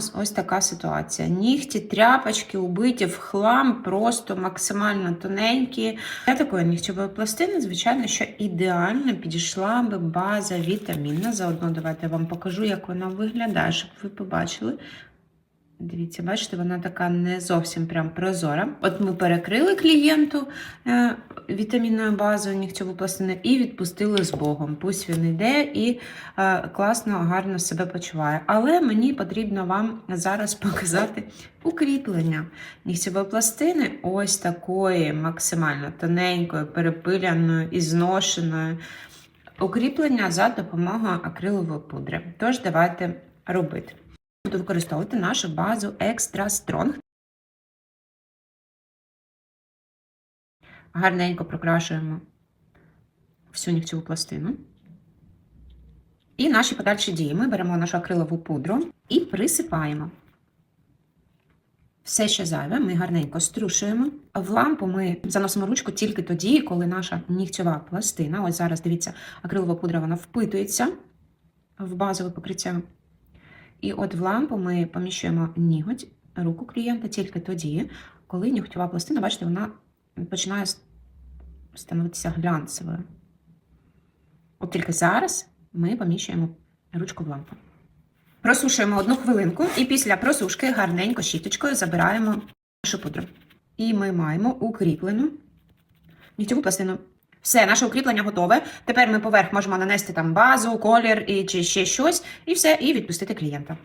нас ось така ситуація. Нігті, тряпочки, убиті в хлам, просто максимально тоненькі. Для такої нігтєвої пластини, звичайно, що ідеально підійшла би база вітамінна. Заодно давайте я вам покажу, як вона виглядає, щоб ви побачили. Дивіться, бачите, вона така не зовсім прям прозора. От ми перекрили клієнту е, вітамінною базою нігтєву пластину і відпустили з Богом. Пусть він йде і е, класно, гарно себе почуває. Але мені потрібно вам зараз показати укріплення нігтєвої пластини, ось такої максимально тоненької, перепиляної і. Укріплення за допомогою акрилової пудри. Тож давайте робити. Буду використовувати нашу базу Extra Strong. Гарненько прокрашуємо всю нігтєву пластину. І наші подальші дії. Ми беремо нашу акрилову пудру і присипаємо. Все, що зайве, ми гарненько струшуємо. В лампу ми заносимо ручку тільки тоді, коли наша нігтєва пластина, ось зараз дивіться, акрилова пудра вона впитується в базове покриття. І от в лампу ми поміщуємо ніготь, руку клієнта тільки тоді, коли нігтєва пластина, бачите, вона починає становитися глянцевою. От тільки зараз ми поміщуємо ручку в лампу. Просушуємо одну хвилинку, і після просушки гарненько щіточкою забираємо нашу пудру. І ми маємо укріплену нігтєву пластину. Все, наше укріплення готове. Тепер ми поверх можемо нанести там базу, колір і чи ще щось, і все, і відпустити клієнта.